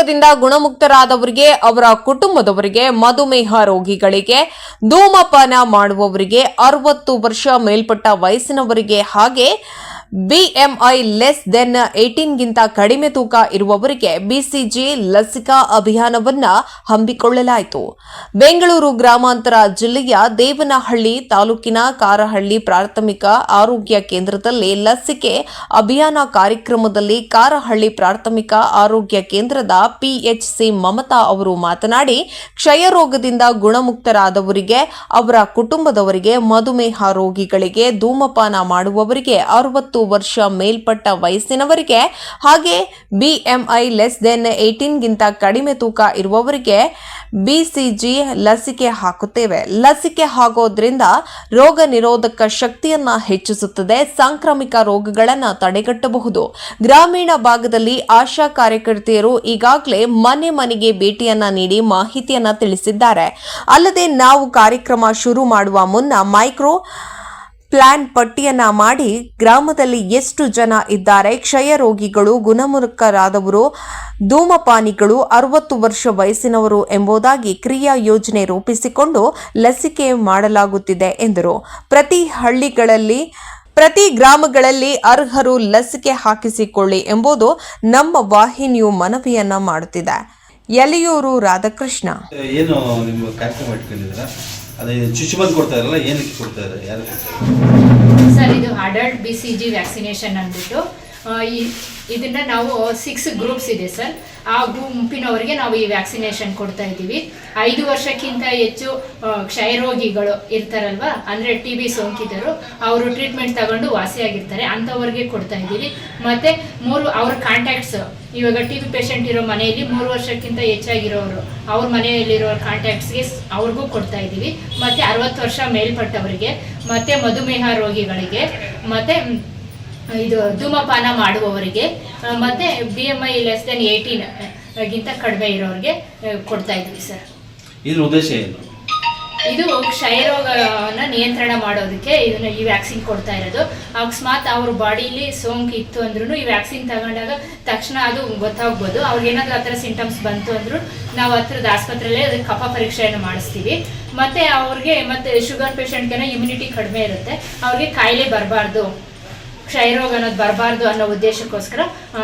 ರೋಗದಿಂದ ಗುಣಮುಕ್ತರಾದವರಿಗೆ ಅವರ ಕುಟುಂಬದವರಿಗೆ ಮಧುಮೇಹ ರೋಗಿಗಳಿಗೆ ಧೂಮಪಾನ ಮಾಡುವವರಿಗೆ ಅರವತ್ತು ವರ್ಷ ಮೇಲ್ಪಟ್ಟ ವಯಸ್ಸಿನವರಿಗೆ ಹಾಗೆ ಬಿಎಂಐ ಲೆಸ್ ದೆನ್ ಏಟೀನ್ಗಿಂತ ಕಡಿಮೆ ತೂಕ ಇರುವವರಿಗೆ ಬಿಸಿಜಿ ಲಸಿಕಾ ಅಭಿಯಾನವನ್ನ ಹಮ್ಮಿಕೊಳ್ಳಲಾಯಿತು. ಬೆಂಗಳೂರು ಗ್ರಾಮಾಂತರ ಜಿಲ್ಲೆಯ ದೇವನಹಳ್ಳಿ ತಾಲೂಕಿನ ಕಾರಹಳ್ಳಿ ಪ್ರಾಥಮಿಕ ಆರೋಗ್ಯ ಕೇಂದ್ರದಲ್ಲಿ ಲಸಿಕೆ ಅಭಿಯಾನ ಕಾರ್ಯಕ್ರಮದಲ್ಲಿ ಕಾರಹಳ್ಳಿ ಪ್ರಾಥಮಿಕ ಆರೋಗ್ಯ ಕೇಂದ್ರದ ಪಿಎಚ್ಸಿ ಮಮತಾ ಅವರು ಮಾತನಾಡಿ, ಕ್ಷಯ ರೋಗದಿಂದ ಗುಣಮುಕ್ತರಾದವರಿಗೆ, ಅವರ ಕುಟುಂಬದವರಿಗೆ ಮಧುಮೇಹ ರೋಗಿಗಳಿಗೆ ಧೂಮಪಾನ ಮಾಡುವವರಿಗೆ ಅರವತ್ತು ವರ್ಷ ಮೇಲ್ಪಟ್ಟ ವಯಸ್ಸಿನವರಿಗೆ ಹಾಗೆ ಬಿಎಂಐ ಲೆಸ್ ದೆನ್ ಏಯ್ಟೀನ್ಗಿಂತ ಕಡಿಮೆ ತೂಕ ಇರುವವರಿಗೆ ಬಿಸಿಜಿ ಲಸಿಕೆ ಹಾಕುತ್ತೇವೆ. ಲಸಿಕೆ ಹಾಕೋದ್ರಿಂದ ರೋಗ ನಿರೋಧಕ ಶಕ್ತಿಯನ್ನ ಹೆಚ್ಚಿಸುತ್ತದೆ, ಸಾಂಕ್ರಾಮಿಕ ರೋಗಗಳನ್ನು ತಡೆಗಟ್ಟಬಹುದು. ಗ್ರಾಮೀಣ ಭಾಗದಲ್ಲಿ ಆಶಾ ಕಾರ್ಯಕರ್ತೆಯರು ಈಗಾಗಲೇ ಮನೆ ಮನೆಗೆ ಭೇಟಿಯನ್ನ ನೀಡಿ ಮಾಹಿತಿಯನ್ನ ತಿಳಿಸಿದ್ದಾರೆ. ಅಲ್ಲದೆ ನಾವು ಕಾರ್ಯಕ್ರಮ ಶುರು ಮಾಡುವ ಮುನ್ನ ಮೈಕ್ರೋ ಪ್ಲಾನ್ ಪಟ್ಟಿಯನ್ನ ಮಾಡಿ ಗ್ರಾಮದಲ್ಲಿ ಎಷ್ಟು ಜನ ಇದ್ದಾರೆ, ಕ್ಷಯ ರೋಗಿಗಳು, ಗುಣಮುಖರಾದವರು, ಧೂಮಪಾನಿಗಳು, ಅರವತ್ತು ವರ್ಷ ವಯಸ್ಸಿನವರು ಎಂಬುದಾಗಿ ಕ್ರಿಯಾ ಯೋಜನೆ ರೂಪಿಸಿಕೊಂಡು ಲಸಿಕೆ ಮಾಡಲಾಗುತ್ತಿದೆ ಎಂದರು. ಪ್ರತಿ ಹಳ್ಳಿಗಳಲ್ಲಿ, ಪ್ರತಿ ಗ್ರಾಮಗಳಲ್ಲಿ ಅರ್ಹರು ಲಸಿಕೆ ಹಾಕಿಸಿಕೊಳ್ಳಿ ಎಂಬುದು ನಮ್ಮ ವಾಹಿನಿಯು ಮನವಿಯನ್ನ ಮಾಡುತ್ತಿದೆ. ಎಲೆಯೂರು ರಾಧಾಕೃಷ್ಣ. ಏನು ಅದೇ ಚುಚ್ಚುಮದ್ದು ಕೊಡ್ತಾ ಇರಲ್ಲ ಏನಕ್ಕೆ ಕೊಡ್ತಾ ಇದ್ದಾರೆ? ಸರ್, ಇದು adult B C G vaccination ಅಂದ್ಬಿಟ್ಟು ಈ- ಇದನ್ನ ನಾವು ಸಿಕ್ಸ್ ಗ್ರೂಪ್ಸ್ ಇದೆ ಸರ್ ಆ ಗುಂಪಿನವರಿಗೆ ನಾವು ಈ ವ್ಯಾಕ್ಸಿನೇಷನ್ ಕೊಡ್ತಾ ಇದ್ದೀವಿ. ಐದು ವರ್ಷಕ್ಕಿಂತ ಹೆಚ್ಚು ಕ್ಷಯರೋಗಿಗಳು ಇರ್ತಾರಲ್ವಾ, ಅಂದ್ರೆ ಟಿ ಬಿ ಸೋಂಕಿತರು, ಅವರು ಟ್ರೀಟ್ಮೆಂಟ್ ತಗೊಂಡು ವಾಸಿಯಾಗಿರ್ತಾರೆ ಅಂಥವ್ರಿಗೆ ಕೊಡ್ತಾ ಇದ್ದೀವಿ. ಮತ್ತೆ ಮೂರು, ಅವ್ರ ಕಾಂಟ್ಯಾಕ್ಟ್ಸ್ ಇವಾಗ ಟಿ ಬಿ ಪೇಷಂಟ್ ಇರೋ ಮನೆಯಲ್ಲಿ ಮೂರು ವರ್ಷಕ್ಕಿಂತ ಹೆಚ್ಚಾಗಿರೋರು, ಅವ್ರ ಮನೆಯಲ್ಲಿರೋ ಕಾಂಟ್ಯಾಕ್ಟ್ಸ್ಗೆ ಅವ್ರಿಗೂ ಕೊಡ್ತಾ ಇದ್ದೀವಿ. ಮತ್ತೆ ಅರವತ್ತು ವರ್ಷ ಮೇಲ್ಪಟ್ಟವರಿಗೆ, ಮತ್ತೆ ಮಧುಮೇಹ ರೋಗಿಗಳಿಗೆ, ಮತ್ತೆ ಇದು ಧೂಮಪಾನ ಮಾಡುವವರಿಗೆ ಮತ್ತೆ B M I less than eighteen ಗಿಂತ ಕಡಿಮೆ ಇರೋರಿಗೆ ಕೊಡ್ತಾ ಇದ್ವಿ ಸರ್. ಇದ್ರ ಉದ್ದೇಶ ಏನು? ಇದು ಕ್ಷಯರೋಗವನ್ನು ನಿಯಂತ್ರಣ ಮಾಡೋದಕ್ಕೆ ಇದನ್ನ ಈ ವ್ಯಾಕ್ಸಿನ್ ಕೊಡ್ತಾ ಇರೋದು. ಅಕಸ್ಮಾತ್ ಅವ್ರ ಬಾಡಿಲಿ ಸೋಂಕು ಇತ್ತು ಅಂದ್ರೂ ಈ ವ್ಯಾಕ್ಸಿನ್ ತಗೊಂಡಾಗ ತಕ್ಷಣ ಅದು ಗೊತ್ತಾಗ್ಬೋದು. ಅವ್ರಿಗೆ ಏನಾದ್ರು ಆ ಥರ ಸಿಂಟಮ್ಸ್ ಬಂತು ಅಂದ್ರೂ ನಾವು ಹತ್ರದ ಆಸ್ಪತ್ರೆಯಲ್ಲೇ ಅದಕ್ಕೆ ಕಫ ಪರೀಕ್ಷೆಯನ್ನು ಮಾಡಿಸ್ತೀವಿ. ಮತ್ತೆ ಅವ್ರಿಗೆ ಮತ್ತೆ ಶುಗರ್ ಪೇಷಂಟ್ಗೆನ ಇಮ್ಯುನಿಟಿ ಕಡಿಮೆ ಇರುತ್ತೆ. ಅವ್ರಿಗೆ ಕಾಯಿಲೆ ಬರಬಾರ್ದು. ಕ್ಷಯರೋಗ ಅನ್ನೋದು ಬರಬಾರ್ದು ಅನ್ನೋ ಉದ್ದೇಶಕ್ಕೋಸ್ಕರ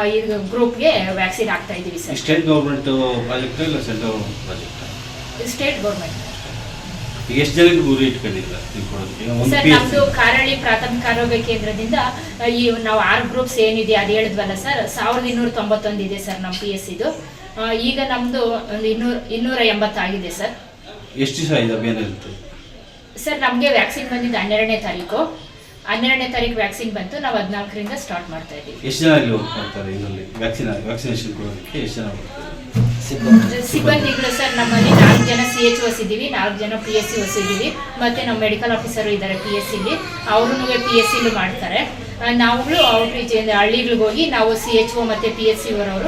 ಈ ಗ್ರೂಪ್ಗೆ ವ್ಯಾಕ್ಸಿನ್ ಹಾಕ್ತಾ ಇದ್ದೀವಿ ಸರ್. ಸ್ಟೇಟ್ ಗೌರ್ಮೆಂಟ್ ಪ್ರಾಜೆಕ್ಟ್ ಇಲ್ಲ ಸೆಂಟ್ರಲ್ ಪ್ರಾಜೆಕ್ಟ್ ಸ್ಟೇಟ್ ಗೌರ್ಮೆಂಟ್ ಎಷ್ಟು ಜನಕ್ಕೆ ಗುರಿ ಒಂದು ಸರ್ ನಮ್ದು ಕಾರಳಿ ಪ್ರಾಥಮಿಕ ಆರೋಗ್ಯ ಕೇಂದ್ರದಿಂದ ಈ ನಾವು ಆರು ಗ್ರೂಪ್ಸ್ ಏನಿದೆ ಅದು ಹೇಳಿದ್ವಲ್ಲ ಸರ್ ಸಾವಿರದ ಇನ್ನೂರ ತೊಂಬತ್ತೊಂದು ಇದೆ ಸರ್ ನಮ್ಮ ಪಿ ಎಸ್ ಇದು ಈಗ ನಮ್ದು ಒಂದು ಇನ್ನೂರ ಇನ್ನೂರ ಎಂಬತ್ತಾಗಿದೆ ಸರ್. ಎಷ್ಟು ದಿವಸ ಇದೆ ಸರ್ ನಮಗೆ ವ್ಯಾಕ್ಸಿನ್ ಬಂದಿದ್ದು ಹನ್ನೆರಡನೇ ತಾರೀಕು. ಹನ್ನೆರಡನೇ ತಾರೀಕು ವ್ಯಾಕ್ಸಿನ್ ಬಂತು ನಾವು ಹದಿನಾಲ್ಕರಿಂದ ಸ್ಟಾರ್ಟ್ ಮಾಡ್ತಾ ಇದ್ದೀವಿ. ಎಷ್ಟು ಜನ ವರ್ಕ್ ಮಾಡ್ತಾರೆ ಇದರಲ್ಲಿ ವ್ಯಾಕ್ಸಿನ್ ವ್ಯಾಕ್ಸಿನೇಷನ್ ಕೊಡೋದಕ್ಕೆ ಎಷ್ಟು ಜನ ಸಿಬ್ಬಂದಿಗಳು ಸರ್ ನಮ್ಮಲ್ಲಿ ನಾಲ್ಕು ಜನ ಸಿ ಎಚ್ ಓಸ್ ಇದ್ದೀವಿ ನಾಲ್ಕು ಜನ ಪಿ ಎಸ್ ಸಿ ಓಸ್ ಇದ್ದೀವಿ ಮತ್ತೆ ನಮ್ಮ ಮೆಡಿಕಲ್ ಆಫೀಸರು ಇದ್ದಾರೆ ಪಿ ಎಸ್ ಸಿಲಿ ಅವರು ಪಿ ಎಸ್ ಸಿಲು ಮಾಡ್ತಾರೆ ನಾವುಗಳು ಔಟ್ರೀಚ್ ಹಳ್ಳಿಗಳಿಗೆ ಹೋಗಿ ನಾವು ಸಿ ಎಚ್ ಒ ಮತ್ತು ಪಿ ಎಸ್ ಸಿ ಅವರವರು